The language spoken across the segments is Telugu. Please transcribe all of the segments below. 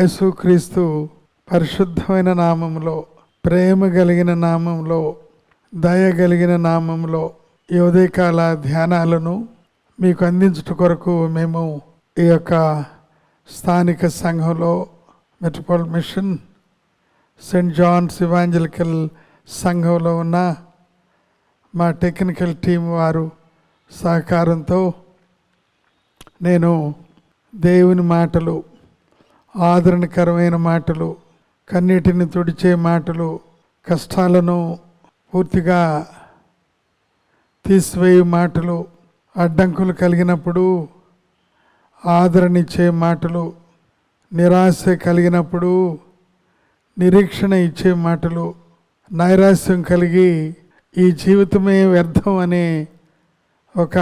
యేసుక్రీస్తు పరిశుద్ధమైన నామంలో ప్రేమ కలిగిన నామంలో దయ కలిగిన నామంలో ఈ ఉదయకాల ధ్యానాలను మీకు అందించుట కొరకు మేము ఈ యొక్క స్థానిక సంఘంలో metropol mission Saint John's evangelical సంఘంలో ఉన్న మా టెక్నికల్ టీం వారు సహకారంతో నేను దేవుని మాటలు ఆదరణకరమైన మాటలు కన్నీటిని తుడిచే మాటలు కష్టాలను పూర్తిగా తీసివేయు మాటలు అడ్డంకులు కలిగినప్పుడు ఆదరణ ఇచ్చే మాటలు నిరాశ కలిగినప్పుడు నిరీక్షణ ఇచ్చే మాటలు నైరాశ్యం కలిగి ఈ జీవితమే వ్యర్థం అనే ఒక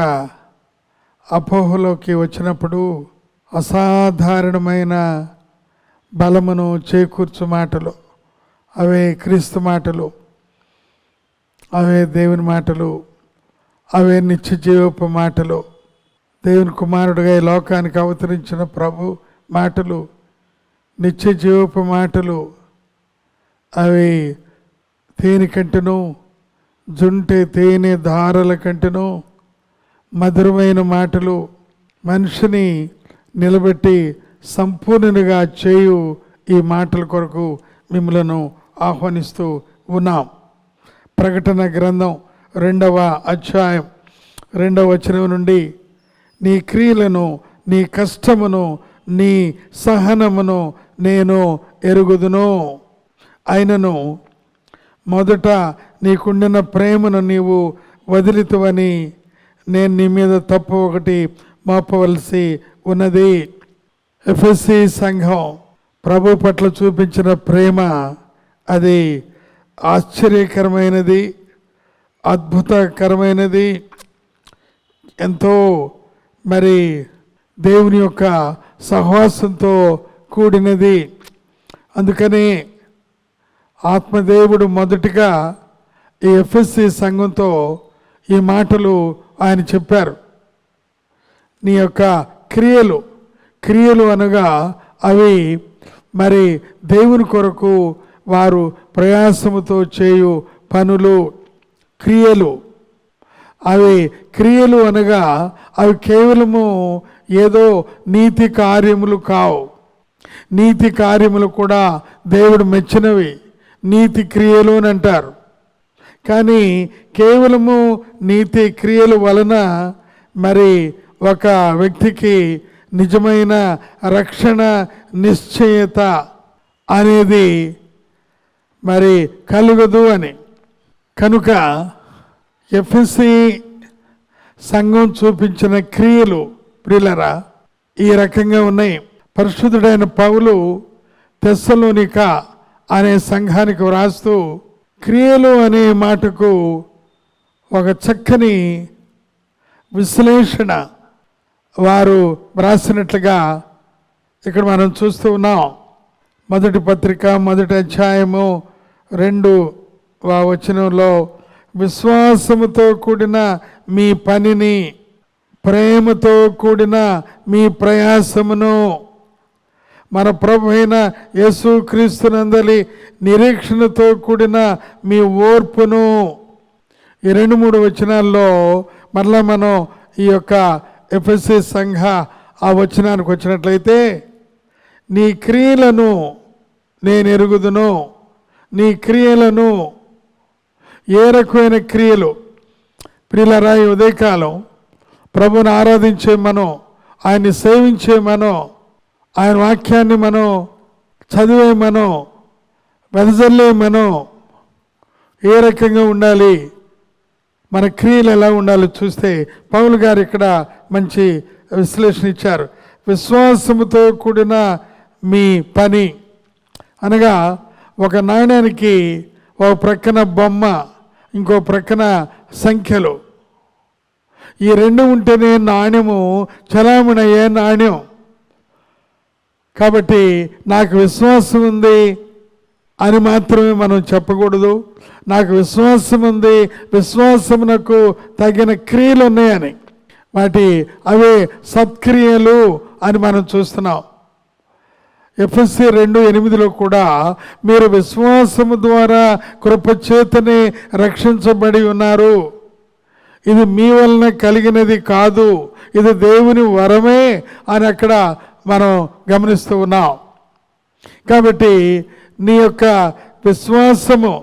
అపోహలోకి వచ్చినప్పుడు అసాధారణమైన బలమును చేకూర్చు మాటలు అవే క్రీస్తు మాటలు అవే దేవుని మాటలు అవే నిత్య జీవపు మాటలు. దేవుని కుమారుడిగా ఈ లోకానికి అవతరించిన ప్రభు మాటలు నిత్య జీవపు మాటలు అవి తేనె జుంటే తేనె ధారల కంటెను మధురమైన మాటలు మనిషిని నిలబెట్టి సంపూర్ణునిగా చేయు ఈ మాటల కొరకు మిమ్మలను ఆహ్వానిస్తూ ఉన్నాం. ప్రకటన గ్రంథం రెండవ అధ్యాయం రెండవ వచనం నుండి నీ క్రియలను నీ కష్టమును నీ సహనమును నేను ఎరుగుదును. అయినను మొదట నీకుండిన ప్రేమను నీవు వదిలితువని నేను నీ మీద తప్పు ఒకటి మోపవలసి ఉన్నది. ఎఫ్ఎస్సి సంఘం ప్రభు పట్ల చూపించిన ప్రేమ అది ఆశ్చర్యకరమైనది అద్భుతకరమైనది. ఎంతో మరి దేవుని యొక్క సహవాసంతో కూడినది. అందుకని ఆత్మదేవుడు మొదటిగా ఈ ఎఫ్ఎస్సి సంఘంతో ఈ మాటలు ఆయన చెప్పారు. నీ యొక్క క్రియలు క్రియలు అనగా అవి మరి దేవుని కొరకు వారు ప్రయాసముతో చేయు పనులు క్రియలు. అవి క్రియలు అనగా అవి కేవలము ఏదో నీతి కార్యములు కావు. నీతి కార్యములు కూడా దేవుడు మెచ్చినవి. నీతి క్రియలు అని అంటారు. కానీ కేవలము నీతి క్రియల వలన మరి ఒక వ్యక్తికి నిజమైన రక్షణ నిశ్చయత అనేది మరి కలుగదు అని. కనుక ఎఫ్ఎస్సి సంఘం చూపించిన క్రియలు ప్రియులరా ఈ రకంగా ఉన్నాయి. పరిశుద్ధుడైన పౌలు తెస్సలోనిక అనే సంఘానికి వ్రాస్తూ క్రియలు అనే మాటకు ఒక చక్కని విశ్లేషణ వారు వ్రాసినట్లుగా ఇక్కడ మనం చూస్తూ ఉన్నాం. మొదటి పత్రిక మొదటి అధ్యాయము రెండు వా వచనంలో విశ్వాసముతో కూడిన మీ పనిని ప్రేమతో కూడిన మీ ప్రయాసమును మన ప్రభు అయిన యేసు క్రీస్తునందలి నిరీక్షణతో కూడిన మీ ఓర్పును. ఈ రెండు మూడు వచనాల్లో మరలా మనం ఈ యొక్క ఎఫ్ఎస్సి సంఘ ఆ వచనానికి వచ్చినట్లయితే నీ క్రియలను నేను ఎరుగుదును. నీ క్రియలను ఏ రకమైన క్రియలు. ప్రియులరా ఈ ఉదయకాలం ప్రభుని ఆరాధించే మనం ఆయన్ని సేవించే మనం ఆయన వాక్యాన్ని మనం చదివే మనం వెదజల్లే మనం ఏ రకంగా ఉండాలి? మన క్రియలు ఎలా ఉండాలో చూస్తే పౌలు గారు ఇక్కడ మంచి విశ్లేషణ ఇచ్చారు. విశ్వాసముతో కూడిన మీ పని. అనగా ఒక నాణ్యానికి ఒక ప్రక్కన బొమ్మ ఇంకో ప్రక్కన సంఖ్యలు. ఈ రెండు ఉంటేనే నాణ్యము చలామణయ్యే నాణ్యం. కాబట్టి నాకు విశ్వాసం ఉంది అని మాత్రమే మనం చెప్పకూడదు. నాకు విశ్వాసం ఉంది విశ్వాసమునకు తగిన క్రియలు ఉన్నాయని. వాటి అవే సత్క్రియలు అని మనం చూస్తున్నాం. ఎఫ్ఎస్సి రెండు ఎనిమిదిలో కూడా మీరు విశ్వాసము ద్వారా కృపచేతనే రక్షించబడి ఉన్నారు. ఇది మీ వలన కలిగినది కాదు. ఇది దేవుని వరమే అని అక్కడ మనం గమనిస్తూ ఉన్నాం. కాబట్టి నీ యొక్క విశ్వాసము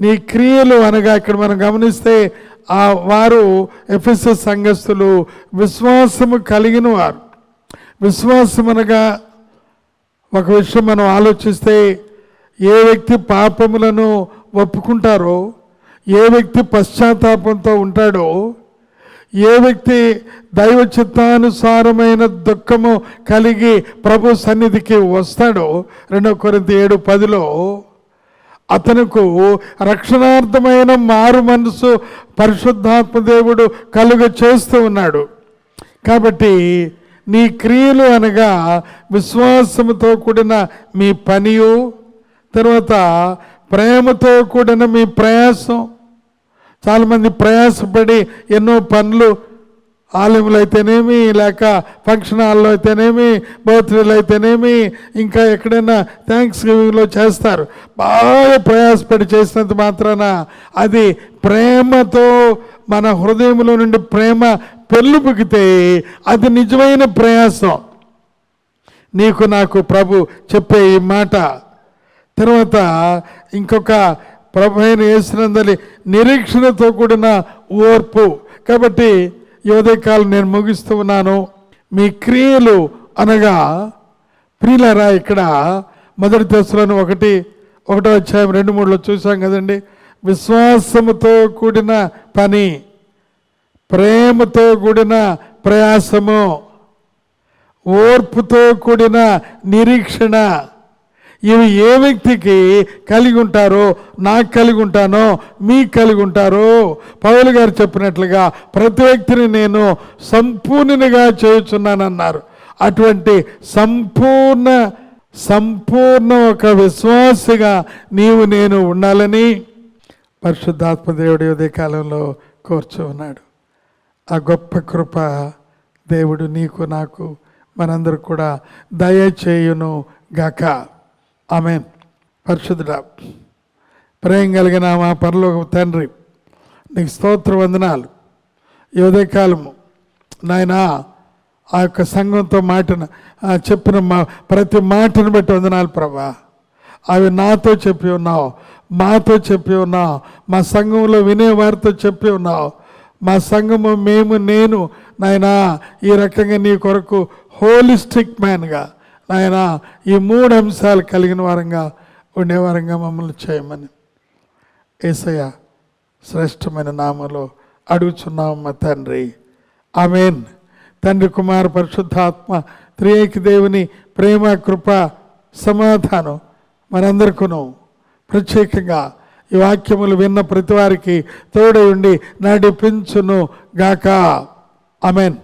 నీ క్రియలు అనగా ఇక్కడ మనం గమనిస్తే ఆ వారు ఎఫ్ఎస్ఎస్ సంఘస్థులు విశ్వాసము కలిగిన వారు. విశ్వాసం అనగా ఒక విషయం మనం ఆలోచిస్తే ఏ వ్యక్తి పాపములను ఒప్పుకుంటారో ఏ వ్యక్తి పశ్చాత్తాపంతో ఉంటాడో ఏ వ్యక్తి దైవ చిత్తానుసారమైన దుఃఖము కలిగి ప్రభు సన్నిధికి వస్తాడో రెండో కొరింత ఏడు పదిలో అతనుకు రక్షణార్థమైన మారు మనసు పరిశుద్ధాత్మ దేవుడు కలుగ చేస్తూ ఉన్నాడు. కాబట్టి నీ క్రియలు అనగా విశ్వాసముతో కూడిన మీ పనియు తర్వాత ప్రేమతో కూడిన మీ ప్రయాసం. చాలామంది ప్రయాసపడి ఎన్నో పనులు ఆలయంలో అయితేనేమి లేక ఫంక్షన్ హాల్లో అయితేనేమి బర్త్డేలు అయితేనేమి ఇంకా ఎక్కడైనా థ్యాంక్స్ గివింగ్లో చేస్తారు. బాగా ప్రయాసపడి చేసినంత మాత్రాన అది ప్రేమతో మన హృదయంలో నుండి ప్రేమ పెళ్ళుపుకితే అది నిజమైన ప్రయాసం. నీకు నాకు ప్రభు చెప్పే ఈ మాట. తర్వాత ఇంకొక ప్రభు అయిన వేసినందని నిరీక్షణతో కూడిన ఓర్పు. కాబట్టి ఈ నేను ముగిస్తూ ఉన్నాను. మీ క్రియలు అనగా ప్రియులరా ఇక్కడ మొదటి దశలను ఒకటి ఒకటో అధ్యాయం రెండు మూడులో చూసాం కదండి. విశ్వాసముతో కూడిన పని ప్రేమతో కూడిన ప్రయాసము ఓర్పుతో కూడిన నిరీక్షణ ఇవి ఏ వ్యక్తికి కలిగి ఉంటారో నాకు కలిగి ఉంటానో మీకు కలిగి ఉంటారో. పౌలు గారు చెప్పినట్లుగా ప్రతి వ్యక్తిని నేను సంపూర్ణునిగా చేయుచున్నానన్నారు. అటువంటి సంపూర్ణ సంపూర్ణ ఒక విశ్వాసగా నీవు నేను ఉండాలని పరిశుద్ధాత్మ దేవుడి కాలంలో కోర్చు ఉన్నాడు. ఆ గొప్ప కృప దేవుడు నీకు నాకు మనందరూ కూడా దయచేయును గాక ఆమె పరిశుద్ధుడ. ప్రేయం కలిగిన మా పరలోక తండ్రి. నీకు స్తోత్ర వందనాలు. ఈ కాలము నాయనా ఆ యొక్క సంఘంతో మాటను చెప్పిన మా ప్రతి మాటను బట్టి వందనాలు ప్రభా. అవి నాతో చెప్పి ఉన్నావు మాతో చెప్పి ఉన్నావు మా సంఘంలో వినేవారితో చెప్పి ఉన్నావు. మా సంఘము మేము నేను నాయనా ఈ రకంగా నీ కొరకు హోలిస్టిక్ మ్యాన్గా నాయనా ఈ మూడు అంశాలు కలిగిన వారంగా ఉండేవారంగా మమ్మల్ని చేయమని ఏసయ్య శ్రేష్టమైన నామలో అడుగుచున్నాం మా తండ్రి. ఆమెన్. తండ్రి కుమార్ పరిశుద్ధాత్మ త్రియేకి దేవుని ప్రేమ కృప సమాధానం మనందరికీ ప్రత్యేకంగా ఈ వాక్యములు విన్న ప్రతి వారికి తోడై ఉండి నడిపించును గాక. ఆమెన్.